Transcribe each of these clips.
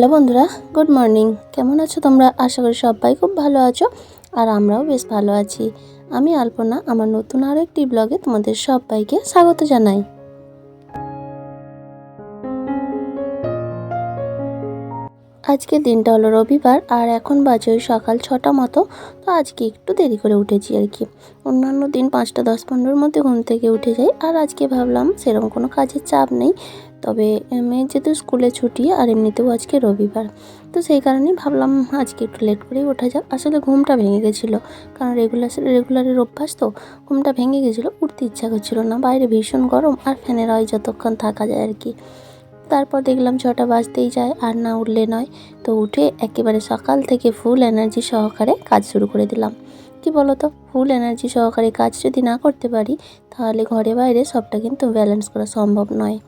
Hello বন্ধুরা, good morning. কেমন আছো তোমরা? আশা করি সবাই খুব ভালো আছো, আর আমরাও বেশ ভালো আছি। আমি আলপনা, আমার নতুন আরও একটি ব্লগে তোমাদের সবাইকে স্বাগত জানাই। আজকে দিনটা হলো রবিবার, আর এখন বাজে ওই সকাল ছটা মতো, তো আজকে একটু দেরি করে উঠেছি আর কি। অন্যান্য দিন পাঁচটা দশ পনেরোর মধ্যে ঘুম থেকে উঠে যাই, আর আজকে ভাবলাম সেরকম কোনো কাজের চাপ নেই তবে মেয়ের যেহেতু স্কুলে ছুটি আর এমনিতেও আজকে রবিবার, তো সেই কারণেই ভাবলাম আজকে একটু লেট করেই ওঠা যাক। আসলে ঘুমটা ভেঙে গেছিল, কারণ রেগুলার রেগুলারের অভ্যাস তো, ঘুমটা ভেঙে গেছিল, উঠতে ইচ্ছা করছিল না, বাইরে ভীষণ গরম আর ফ্যানের হয় যতক্ষণ থাকা যায় আর কি। তারপর দেখলাম ছটা বাজতেই যায়, আর না উঠলে নয়, তো উঠে একেবারে সকাল থেকে ফুল এনার্জি সহকারে কাজ শুরু করে দিলাম। কি তো ফুল এনার্জি সহকারে কাজ যদি না করতে পারি, তাহলে ঘরে বাইরে সবটা কিন্তু ব্যালেন্স করা সম্ভব নয়।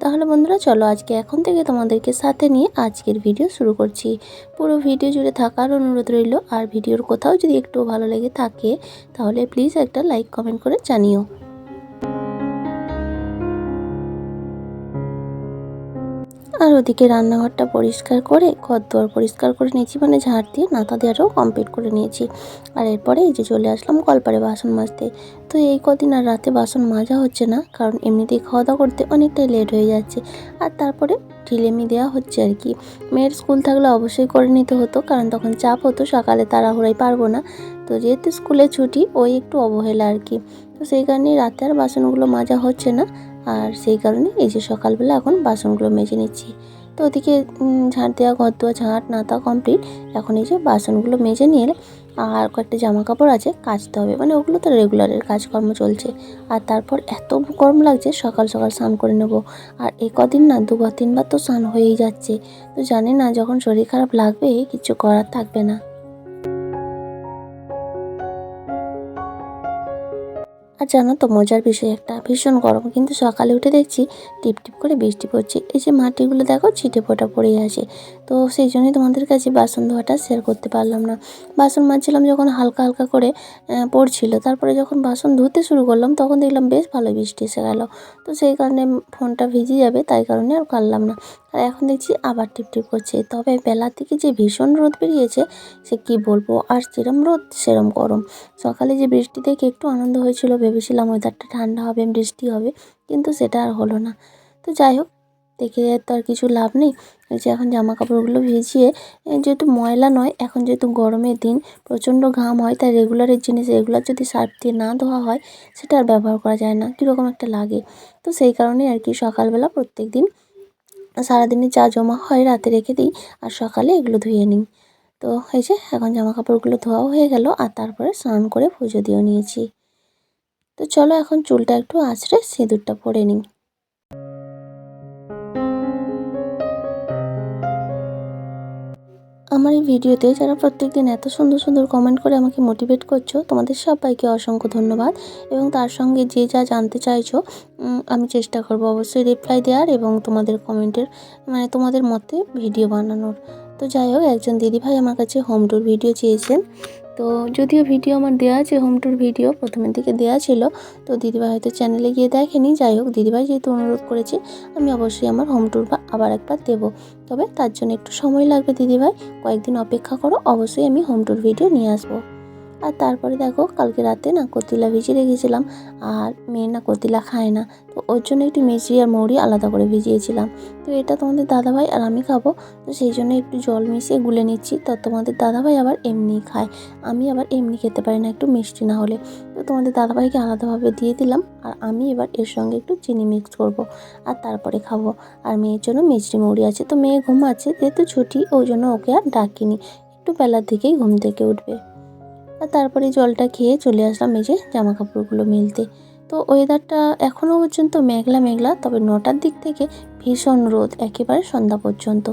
তাহলে বন্ধুরা, চলো আজকে এখন থেকে তোমাদেরকে সাথে নিয়ে আজকের ভিডিও শুরু করছি। পুরো ভিডিও জুড়ে থাকার অনুরোধ রইল। আর ভিডিওর কোথাও যদি একটু ভালো লেগে থাকে, তাহলে প্লিজ একটা লাইক কমেন্ট করে জানিও। আর ওদিকে রান্নাঘরটা পরিষ্কার করে ঘর দুয়ার পরিষ্কার করে নিয়েছি মানে ঝাড় দিয়ে নাতা দেওয়াটাও কমপ্লিট করে নিয়েছি। আর এরপরে এই যে চলে আসলাম কলপারে বাসন মাজতে। তো এই কদিন আর রাতে বাসন মাজা হচ্ছে না, কারণ এমনিতেই খাওয়া দাওয়া করতে অনেকটাই লেট হয়ে যাচ্ছে। আর তারপরে ঢিলেমি দেওয়া হচ্ছে আর কি। মেয়ের স্কুল থাকলে অবশ্যই করে নিতে হতো, কারণ তখন চাপ হতো, সকালে তাড়াহুড়াই পারব না। তো যেহেতু স্কুলে ছুটি, ওই একটু অবহেলা আর কি। তো সেই কারণেই রাতে আর বাসনগুলো মাজা হচ্ছে না। আর সেই কারণে এই যে সকালবেলা এখন বাসনগুলো মেজে নিচ্ছি। তো ওদিকে ঝাঁট দেওয়া, ঘর দেওয়া ঝাঁট নাতা কমপ্লিট এখন এই যে বাসনগুলো মেজে নিয়ে আর কয়েকটা জামা কাপড় আছে, কাচতে হবে। মানে ওগুলো তো রেগুলারের কাজকর্ম চলছে। আর তারপর এত গরম লাগছে, সকাল সকাল স্নান করে নেব। আর এ কদিন না দুবার তিনবার তো স্নান হয়েই যাচ্ছে। তো জানি না, যখন শরীর খারাপ লাগবে, কিছু করার থাকবে না। আর জানো তো, মজার বিষয় একটা, ভীষণ গরম। কিন্তু সকালে উঠে দেখছি টিপ টিপ করে বৃষ্টি পড়ছে। এই যে মাটিগুলো দেখো, ছিটে ফোটা পড়ে আছে। তো সেই জন্যই তোমাদের কাছে বাসন ধোয়াটা শেয়ার করতে পারলাম না। বাসন মাজছিলাম যখন হালকা হালকা করে পড়ছিল। তারপরে যখন বাসন ধুতে শুরু করলাম, তখন দেখলাম বেশ ভালো বৃষ্টি এসে গেল। তো সেই কারণে ফোনটা ভিজে যাবে, তাই কারণে আর কাটলাম না। আর এখন দেখছি আবার টিপ টিপ করছে। তবে বেলার দিকে যে ভীষণ রোদ বেরিয়েছে, সে কি বলব? আর যেরম রোদ, সেরম গরম। সকালে যে বৃষ্টি দেখে একটু আনন্দ হয়েছিল ভেবেছিলাম ওয়েদারটা ঠান্ডা হবে, বৃষ্টি হবে, কিন্তু সেটা আর হলো না। তো যাই হোক, দেখে তো আর কিছু লাভ নেই। যে এখন জামা কাপড়গুলো ভিজিয়ে যেহেতু ময়লা নয়, এখন যেহেতু গরমের দিন, প্রচণ্ড ঘাম হয়, তাই রেগুলারের জিনিস রেগুলার যদি সার্ফ দিয়ে না ধোয়া হয়, সেটা আর ব্যবহার করা যায় না, কীরকম একটা লাগে। তো সেই কারণেই আর কি সকালবেলা প্রত্যেক দিন সারাদিনে যা জমা হয় রাতে রেখে দিই, আর সকালে এগুলো ধুয়ে নিই। তো এই যে এখন জামা কাপড়গুলো ধোয়াও হয়ে গেল, আর তারপরে স্নান করে পুজো দিয়েও নিয়েছি। তো চলো এখন চুলটা একটু আঁচড়ে সিঁদুরটা পরে নিই। আমার এই ভিডিওতে যারা প্রত্যেকদিন এত সুন্দর সুন্দর কমেন্ট করে আমাকে মোটিভেট করছ, তোমাদের সবাইকে অসংখ্য ধন্যবাদ এবং তার সঙ্গে যে যা জানতে চাইছো আমি চেষ্টা করব অবশ্যই রিপ্লাই দেওয়ার এবং তোমাদের কমেন্টের মানে তোমাদের মতে ভিডিও বানানোর। তো যাই হোক, একজন দিদিভাই আমার কাছে হোম ট্যুর ভিডিও চেয়েছেন। তো যদিও ভিডিও আমার দেওয়া আছে হোম ট্যুর ভিডিও প্রথমের দিকে দেওয়া ছিল, তো দিদিভাই হয়তো চ্যানেলে গিয়ে দেখেনি। যাই হোক, দিদিভাই যেহেতু অনুরোধ করেছে, আমি অবশ্যই আমার হোম ট্যুর বা আবার একবার দেব। তবে তার জন্য একটু সময় লাগবে দিদিভাই, কয়েকদিন অপেক্ষা করো, অবশ্যই আমি হোম ট্যুর ভিডিও নিয়ে আসব। আর তারপরে দেখো কালকে রাতে না কতিলা ভিজিয়ে রেখেছিলাম আর মেয়ে না কতিলা খায় না। তো ওর জন্য একটু মিষ্টি আর মৌরি আলাদা করে ভিজিয়েছিলাম। তো এটা তোমাদের দাদাভাই আর আমি খাব। তো সেই জন্য একটু জল মিশিয়ে গুলে নিচ্ছি। তো তোমাদের দাদাভাই আবার এমনি খায়। আমি আবার এমনি খেতে পারি না, একটু মিষ্টি না হলে। তো তোমাদের দাদাভাইকে আলাদাভাবে দিয়ে দিলাম আর আমি এবার এর সঙ্গে একটু চিনি মিক্স করব আর তারপরে খাব। আর মেয়ের জন্য মিষ্টি মৌরি আছে। তো মেয়ে ঘুমাচ্ছে, যেহেতু ছুটি, ওই জন্য ওকে আর ডাকিনি। একটু বেলার দিকেই ঘুম থেকে উঠবে। আর তারপরে জলটা খেয়ে চলে আসলাম যে জামা কাপড়গুলো মিলতে। তো ওয়েদারটা এখনও পর্যন্ত মেঘলা মেঘলা, তবে নটার দিক থেকে ভীষণ রোদ একেবারে সন্ধ্যা পর্যন্ত।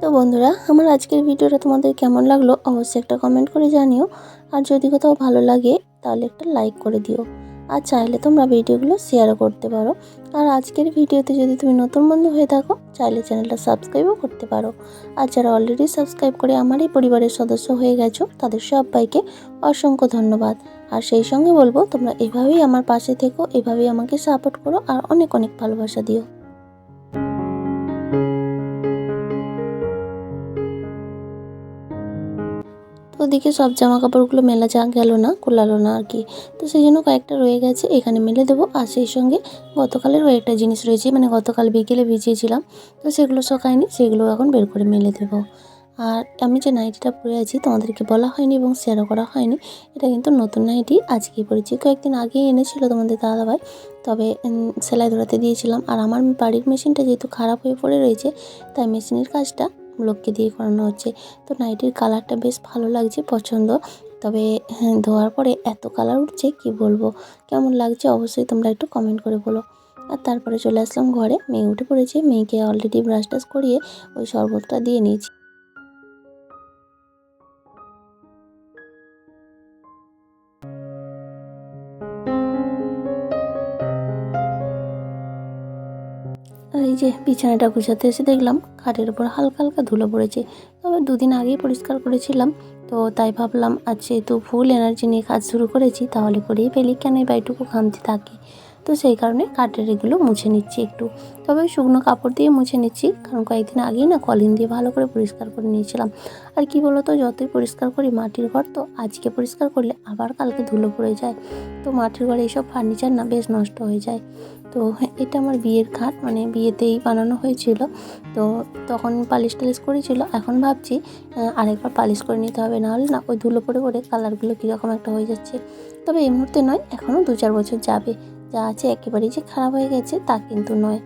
তো বন্ধুরা, আমার আজকের ভিডিওটা তোমাদের কেমন লাগল অবশ্যই একটা কমেন্ট করে জানিও। আর যদি কোথাও ভালো লাগে, তাহলে একটা লাইক করে দিও। আর চাইলে তোমরা ভিডিওগুলো শেয়ারও করতে পারো। আর আজকের ভিডিওতে যদি তুমি নতুন বন্ধু হয়ে থাকো, চাইলে চ্যানেলটা সাবস্ক্রাইবও করতে পারো। আর যারা অলরেডি সাবস্ক্রাইব করে আমার এই পরিবারের সদস্য হয়ে গেছো, তাদের সবাইকে অসংখ্য ধন্যবাদ। আর সেই সঙ্গে বলব, তোমরা এভাবেই আমার পাশে থেকো, এভাবেই আমাকে সাপোর্ট করো, আর অনেক অনেক ভালোবাসা দিও। ওদিকে সব জামা কাপড়গুলো মেলা যা গেল না, কুলালো না আর কি। তো সেই জন্য কয়েকটা রয়ে গেছে, এখানে মেলে দেবো। আর সেই সঙ্গে গতকালেরও একটা জিনিস রয়েছে মানে গতকাল বিকেলে ভিজিয়েছিলাম। তো সেগুলো শোকায়নি, সেগুলো এখন বের করে মেলে দেবো। আর আমি যে নাইটিটা পরে আছি, তোমাদেরকে বলা হয়নি এবং শেয়ারও করা হয়নি, এটা কিন্তু নতুন নাইটি, আজকেই পরেছি। কয়েকদিন আগেই এনেছিল তোমাদের দাদাভাই, তবে সেলাই ধরাতে দিয়েছিলাম। আর আমার বাড়ির মেশিনটা যেহেতু খারাপ হয়ে পড়ে রয়েছে, তাই মেশিনের কাজটা লোককে দিয়ে করানো হচ্ছে। তো নাইটির কালারটা বেশ ভালো লাগছে পছন্দ। তবে হ্যাঁ, ধোয়ার পরে এত কালার উঠছে কি বলব? কেমন লাগছে অবশ্যই তোমরা একটু কমেন্ট করে বলো। আর তারপরে চলে আসলাম ঘরে। মেয়ে উঠে পড়েছে। মেয়েকে অলরেডি ব্রাশ টাশ করিয়ে ওই শরবতটা দিয়ে নিয়েছি। যে বিছানাটা গুছাতে এসে দেখলাম খাটের উপর হালকা হালকা ধুলো পড়েছে। তবে দুদিন আগেই পরিষ্কার করেছিলাম। তো তাই ভাবলাম, আজ যেহেতু ফুল এনার্জি নিয়ে কাজ শুরু করেছি, তাহলে করেই ফেলি। কেন এই বাড়িটুকু খামতে থাকে? তো সেই কারণে কাঠের এগুলো মুছে নিচ্ছি একটু। তবে শুকনো কাপড় দিয়ে মুছে নিচ্ছি, কারণ কয়েকদিন আগেই না কলিন দিয়ে ভালো করে পরিষ্কার করে নিয়েছিলাম। আর কি বলতো, যতই পরিষ্কার করি, মাটির ঘর তো আজকে পরিষ্কার করলে আবার কালকে ধুলো পড়ে যায়। তো মাটির ঘরে এইসব ফার্নিচার না, বেশ নষ্ট হয়ে যায়। তো এটা আমার বিয়ের খাট মানে বিয়েতেই বানানো হয়েছিল। তো তখন পালিশ টালিশ করেছিল। এখন ভাবছি আরেকবার পালিশ করে নিতে হবে। নাহলে না, ওই ধুলো পড়ে পড়ে কালারগুলো কীরকম একটা হয়ে যাচ্ছে। তবে এই মুহূর্তে নয় এখনও দু চার বছর যাবে। যা আছে একেবারেই যে খারাপ হয়ে গেছে, তা কিন্তু নয়।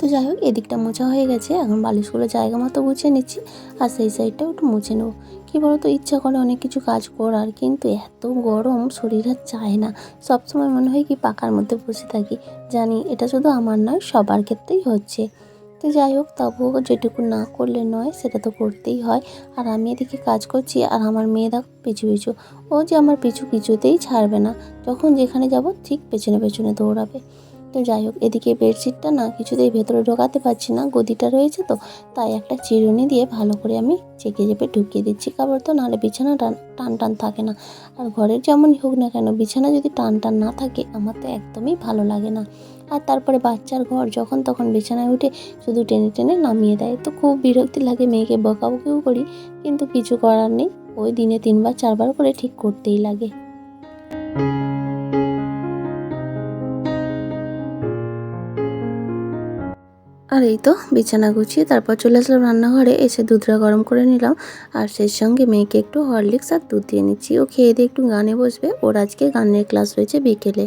তো যাই হোক, এদিকটা মোছা হয়ে গেছে। এখন বালিশগুলো জায়গা মতো গুছিয়ে নিচ্ছি। আর সেই সাইডটাও একটু মুছে নেব। কী বলতো, ইচ্ছা করে অনেক কিছু কাজ করার, কিন্তু এত গরম শরীর আর চায় না। সবসময় মনে হয় কি পাকার মধ্যে বসে থাকি। জানি এটা শুধু আমার নয়, সবার ক্ষেত্রেই হচ্ছে। তো যাই হোক, তবুও যেটুকু না করলে নয়, সেটা তো করতেই হয়। আর আমি এদিকে কাজ করছি, আর আমার মেয়ে দেখো, পিছু পিছু। ও যে আমার পিছু কিছুতেই ছাড়বে না। যখন যেখানে যাব, ঠিক পেছনে পেছনে দৌড়াবে। তো যাই হোক, এদিকে বেডশিটটা না কিছুতেই ভেতরে ঢোকাতে পারছি না, গদিটা রয়েছে তো, তাই একটা চিরুনি দিয়ে ভালো করে আমি চেকে চেপে ঢুকিয়ে দিচ্ছি কাপড় তো নাহলে বিছানা টান টান টান থাকে না। আর ঘরের যেমনই হোক না কেন, বিছানা যদি টান টান না থাকে, আমার তো একদমই ভালো লাগে না। আর তারপরে বাচ্চার ঘর, যখন তখন বিছানায় উঠে শুধু টেনে টেনে নামিয়ে দেয়। তো খুব বিরক্তি লাগে মেয়েকে বকাবকিও করি, কিন্তু কিছু করার নেই, ওই দিনে তিনবার, চারবার করে ঠিক করতেই লাগে। আর এই তো বিছানা গুছিয়ে তারপর চলে আসলাম রান্নাঘরে। এসে দুধটা গরম করে নিলাম। আর সেই সঙ্গে মেয়েকে একটু হরলিক্স আর দুধ দিয়ে নিচ্ছি। ও খেয়ে দিয়ে একটু গানে বসবে। ওর আজকে গানের ক্লাস রয়েছে বিকেলে।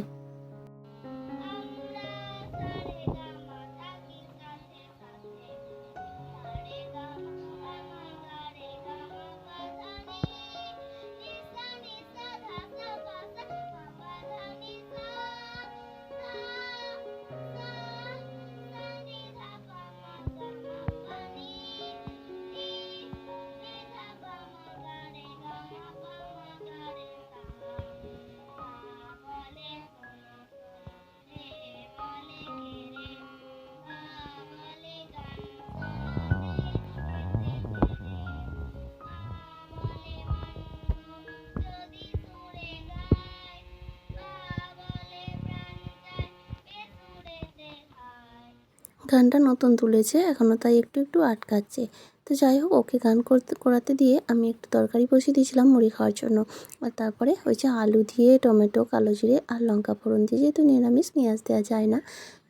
গানটা নতুন তুলেছে, এখনও তাই একটু একটু আটকাচ্ছে। তো যাই হোক, ওকে গান করতে, করাতে দিয়ে আমি একটু তরকারি বসিয়ে দিয়েছিলাম মুড়ি খাওয়ার জন্য। আর তারপরে ওই যে আলু দিয়ে টমেটো, কালো জিরে আর লঙ্কা ফোড়ন দিয়ে যেহেতু নিরামিষ, পেঁয়াজ দেওয়া যায় না।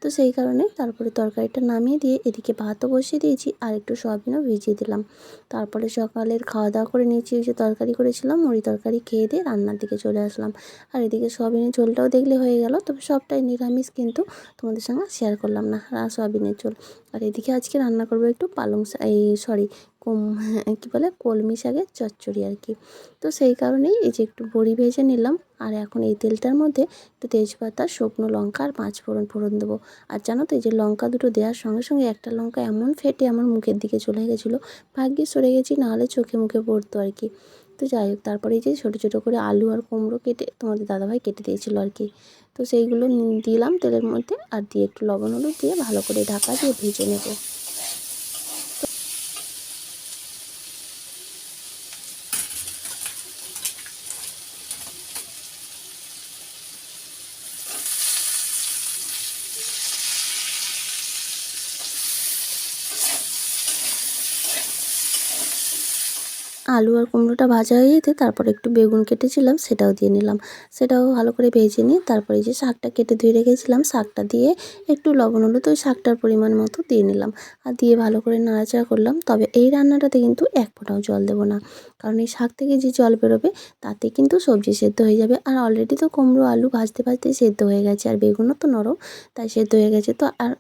তো সেই কারণে তারপরে তরকারিটা নামিয়ে দিয়ে এদিকে ভাতও বসিয়ে দিয়েছি আর একটু সয়াবিনও ভিজিয়ে দিলাম। তারপরে সকালের খাওয়া দাওয়া করে নিয়েছি ওই যে তরকারি করেছিলাম, মুড়ি তরকারি খেয়ে দিয়ে রান্নার দিকে চলে আসলাম। আর এদিকে সয়াবিনের ঝোলটাও দেখলে হয়ে গেল, তবে সবটাই নিরামিষ কিন্তু তোমাদের সঙ্গে শেয়ার করলাম না, আর সয়াবিনের ঝোল। আর এদিকে আজকে রান্না করব একটু পালং এই সরি কম, কী বলে, কলমি শাকের চচ্চড়ি আর কি। তো সেই কারণেই এই যে একটু বড়ি ভেজে নিলাম। আর এখন এই তেলটার মধ্যে একটু তেজপাতা, শুকনো লঙ্কা আর পাঁচ ফোড়ন ফোড়ন দেবো। আর জানো তো এই যে লঙ্কা দুটো দেওয়ার সঙ্গে সঙ্গে একটা লঙ্কা এমন ফেটে আমার মুখের দিকে চলে গেছিল। ভাগ্যে সরে গেছি, নাহলে চোখে মুখে পড়তো আর কি। তো যাই হোক, তারপরে এই যে ছোটো ছোটো করে আলু আর কুমড়ো কেটে তোমাদের দাদাভাই কেটে দিয়েছিলো আর কি। তো সেইগুলো দিলাম তেলের মধ্যে। আর দিয়ে একটু লবণ হলুদ দিয়ে ভালো করে ঢাকা দিয়ে ভেজে নেব। আলু আর কুমড়োটা ভাজা হয়ে যেতে তারপর একটু বেগুন কেটেছিলাম, সেটাও দিয়ে নিলাম। সেটাও ভালো করে ভেজে নিয়ে তারপরে যে শাকটা কেটে ধুয়ে রেখেছিলাম, শাকটা দিয়ে একটু লবণ হলুদ ওই শাকটার পরিমাণ মতো দিয়ে নিলাম। আর দিয়ে ভালো করে নাড়াচাড়া করলাম, তবে এই রান্নাটাতে কিন্তু এক ফোঁটাও জল দেবো না। কারণ এই শাক থেকে যে জল বেরোবে, তাতে কিন্তু সবজি সেদ্ধ হয়ে যাবে। আর অলরেডি তো কুমড়ো, আলু ভাজতে ভাজতে সেদ্ধ হয়ে গেছে আর বেগুনও তো নরম, তাই সেদ্ধ হয়ে গেছে। তো আর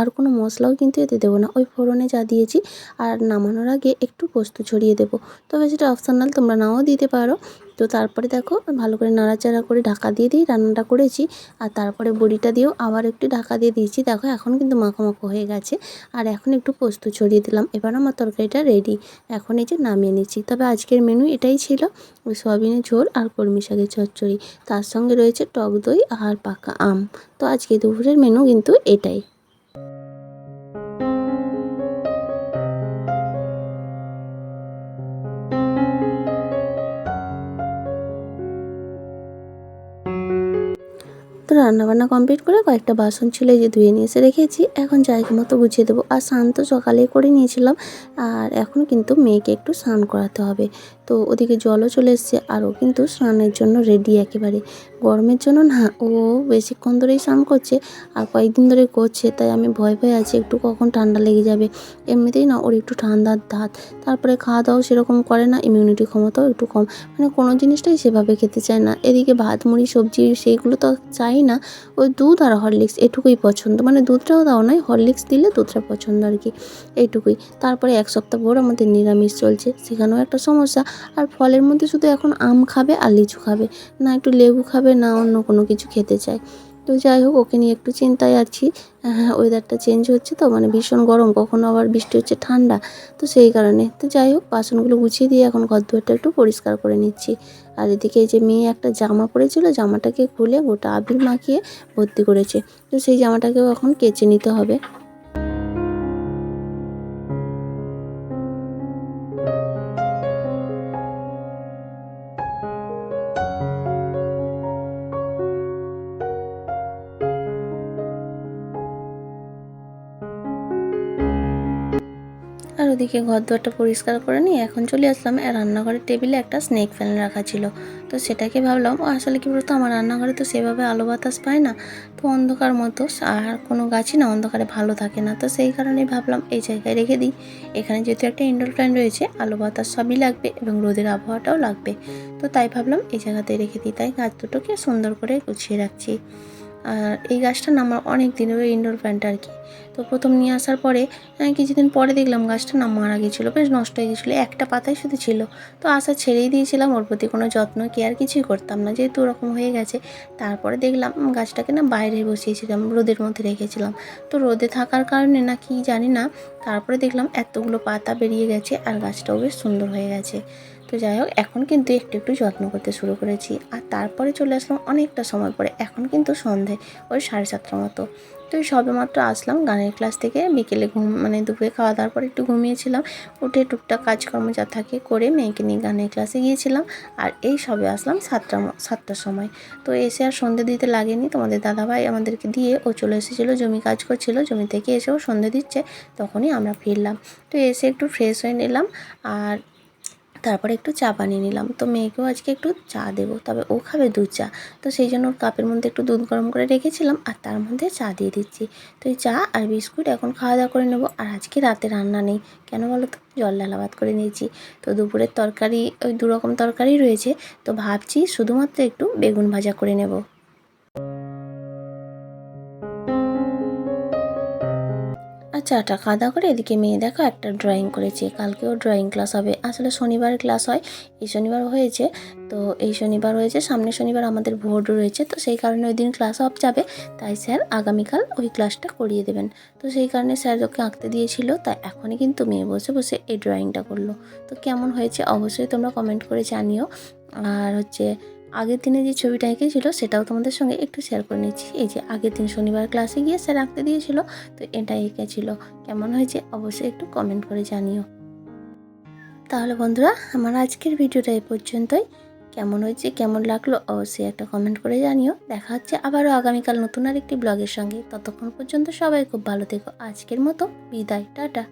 আর কোনো মশলাও কিন্তু এতে দেবো না। ওই ফোড়নে যা দিয়েছি আর নামানোর আগে একটু পোস্ত ছড়িয়ে দেবো। তবে সেটা অপশানাল তোমরা নাও দিতে পারো। তো তারপরে দেখো ভালো করে নাড়াচাড়া করে ঢাকা দিয়ে দিই, রান্নাটা করেছি। আর তারপরে বড়িটা দিয়েও আবার একটু ঢাকা দিয়ে দিয়েছি। দেখো এখন কিন্তু মাখো হয়ে গেছে। আর এখন একটু পোস্ত ছড়িয়ে দিলাম। এবার আমার তরকারিটা রেডি এখন এই যে নামিয়ে নিচ্ছি। তবে আজকের মেনু এটাই ছিল। ওই সয়াবিনের ঝোল আর কলমি শাকের চচ্চড়ি। তার সঙ্গে রয়েছে টক দই আর পাকা আম। তো আজকে দুপুরের মেনু কিন্তু এটাই। তো রান্নাবান্না কমপ্লিট করে কয়েকটা বাসন ছিল যে ধুয়ে নিয়ে এসে রেখেছি, এখন জায়গা মতো গুছিয়ে দেবো। আর স্নান তো সকালে করে নিয়েছিলাম, আর এখন কিন্তু মেয়েকে একটু স্নান করাতে হবে। তো ওদিকে জলও চলে এসছে, আর ও কিন্তু স্নানের জন্য রেডি একেবারে। গরমের জন্য না, ও বেশিক্ষণ ধরেই স্নান করছে, আর কয়েকদিন ধরে করছে, তাই আমি ভয় ভয় আছি একটু কখন ঠান্ডা লেগে যাবে। এমনিতেই না, ওর একটু ঠান্ডার ধাত তারপরে খাওয়া দাওয়াও সেরকম করে না ইমিউনিটি ক্ষমতাও একটু কম। মানে কোনো জিনিসটাই সেভাবে খেতে চায় না। এদিকে ভাত, মুড়ি, সবজি, সেইগুলো তো চাই না, ওই দুধ আর হরলিক্স এটুকুই পছন্দ। মানে দুধটাও দাও নয় হরলিক্স দিলে দুধটা পছন্দ আর কি এইটুকুই তারপরে এক সপ্তাহ পর আমাদের নিরামিষ চলছে, সেখানেও একটা সমস্যা। আর ফলের মধ্যে শুধু এখন আম খাবে আর লিচু খাবে, না একটু লেবু খাবে, না অন্য কোনো কিছু খেতে চায়। তো যাই হোক, ওকে নিয়ে একটু চিন্তায় আছি। হ্যাঁ ওয়েদারটা চেঞ্জ হচ্ছে তো মানে ভীষণ গরম, কখনো আবার বৃষ্টি হচ্ছে, ঠান্ডা। তো সেই কারণে, তো যাই হোক, বাসনগুলো গুছিয়ে দিয়ে এখন ঘর দুয়ারটা একটু পরিষ্কার করে নিচ্ছি। আর এদিকে এই যে মেয়ে একটা জামা পরেছিল, জামাটাকে খুলে গোটা আবির মাখিয়ে ভর্তি করেছে। তো সেই জামাটাকেও এখন কেচে নিতে হবে। ওদিকে ঘর দুয়ারটা পরিষ্কার করে নিয়ে এখন চলে আসলাম। আর রান্নাঘরের টেবিলে একটা স্নেক ফ্যান রাখা ছিল। তো সেটাকে ভাবলাম, ও, আসলে কি বলতো? আমার রান্নাঘরে তো সেভাবে আলো বাতাস পায় না। তো অন্ধকার মতো, আর কোনো গাছই না অন্ধকারে ভালো থাকে না। তো সেই কারণেই ভাবলাম, এই জায়গায় রেখে দিই। এখানে যেহেতু একটা ইনডোর ফ্যান রয়েছে, আলো বাতাস সবই লাগবে এবং রোদের আবহাওয়াটাও লাগবে। তো তাই ভাবলাম, এই জায়গাতে রেখে দিই। তাই গাছ দুটোকে সুন্দর করে গুছিয়ে রাখছি। আর এই গাছটা না আমার অনেক দিন ওই ইনডোর প্ল্যান্ট আর কি। তো প্রথম নিয়ে আসার পরে আহ, কিছুদিন পরে দেখলাম গাছটা না মারা গেছিল বেশ নষ্ট হয়ে গেছিল একটা পাতাই শুধু ছিল। তো আশা ছেড়েই দিয়েছিলাম ওর প্রতি কোনো যত্ন কেয়ার কিছুই করতাম না যেহেতু ওরকম হয়ে গেছে। তারপরে দেখলাম গাছটাকে না বাইরে বসিয়েছিলাম রোদের মধ্যে রেখেছিলাম। তো রোদে থাকার কারণে না কি জানি না তারপরে দেখলাম এতগুলো পাতা বেরিয়ে গেছে আর গাছটাও বেশ সুন্দর হয়ে গেছে। তো যাই হোক, এখন কিন্তু একটু একটু যত্ন করতে শুরু করেছি। আর তারপরে চলে আসলাম অনেকটা সময় পরে, এখন কিন্তু সন্ধে, ওই সাড়ে সাতটার মতো। তো সবে মাত্র আসলাম, গানের ক্লাস থেকে বিকেলে ঘুম মানে দুপুরে খাওয়া দাওয়ার পর একটু ঘুমিয়েছিলাম। উঠে টুকটাক কাজকর্ম যা থাকে করে মেয়েকে নিয়ে গানের ক্লাসে গিয়েছিলাম। আর এই সবে আসলাম সাতটা সাতটার সময়। তো এসে আর সন্ধে দিতে লাগেনি। তোমাদের দাদাভাই আমাদেরকে দিয়ে ও চলে এসেছিল, জমি কাজ করছিল, জমি থেকে এসেও সন্ধে দিচ্ছে, তখনই আমরা ফিরলাম। তো এসে একটু ফ্রেশ হয়ে নিলাম। আর তারপরে একটু চা বানিয়ে নিলাম। তো মেয়েকেও আজকে একটু চা দেবো, তবে ও খাবে দুধ চা। তো সেই জন্য ওর কাপের মধ্যে একটু দুধ গরম করে রেখেছিলাম আর তার মধ্যে চা দিয়ে দিচ্ছি। তো এই চা আর বিস্কুট এখন খাওয়া দাওয়া করে নেব আর আজকে রাতে রান্না নেই। কেন বলো তো? জল ভাত করে নিয়েছি। তো দুপুরের তরকারি, ওই দুরকম তরকারি রয়েছে। তো ভাবছি শুধুমাত্র একটু বেগুন ভাজা করে নেব। চাটা খাওয়া করে এদিকে মেয়ে দেখো একটা ড্রয়িং করেছে। কালকেও ড্রয়িং ক্লাস হবে। আসলে শনিবার ক্লাস হয়, এই শনিবার হয়েছে। তো এই শনিবার হয়েছে, সামনে শনিবার আমাদের ভোট রয়েছে। তো সেই কারণে ওই দিন ক্লাস অফ যাবে। তাই স্যার আগামীকাল ওই ক্লাসটা করিয়ে দেবেন। তো সেই কারণে স্যার ওকে আঁকতে দিয়েছিল। তাই এখনই কিন্তু মেয়ে বসে বসে এই ড্রয়িংটা করল। তো কেমন হয়েছে অবশ্যই তোমরা কমেন্ট করে জানিও। আর হচ্ছে আগের দিনে যে ছবিটা এঁকেছিল সেটাও তোমাদের সঙ্গে একটু শেয়ার করে নিচ্ছি। এই যে আগের দিন শনিবার ক্লাসে গিয়ে স্যার আঁকতে দিয়েছিল, তো এটা এঁকেছিল। কেমন হয়েছে অবশ্যই একটু কমেন্ট করে জানিও। তাহলে বন্ধুরা, আমার আজকের ভিডিওটা এই পর্যন্তই। কেমন হয়েছে, কেমন লাগল অবশ্যই একটা কমেন্ট করে জানিও। দেখা হচ্ছে আবারও আগামীকাল নতুন আর একটি ব্লগের সঙ্গে। ততক্ষণ পর্যন্ত সবাই খুব ভালো থেকো। আজকের মতো বিদায়, টাটা।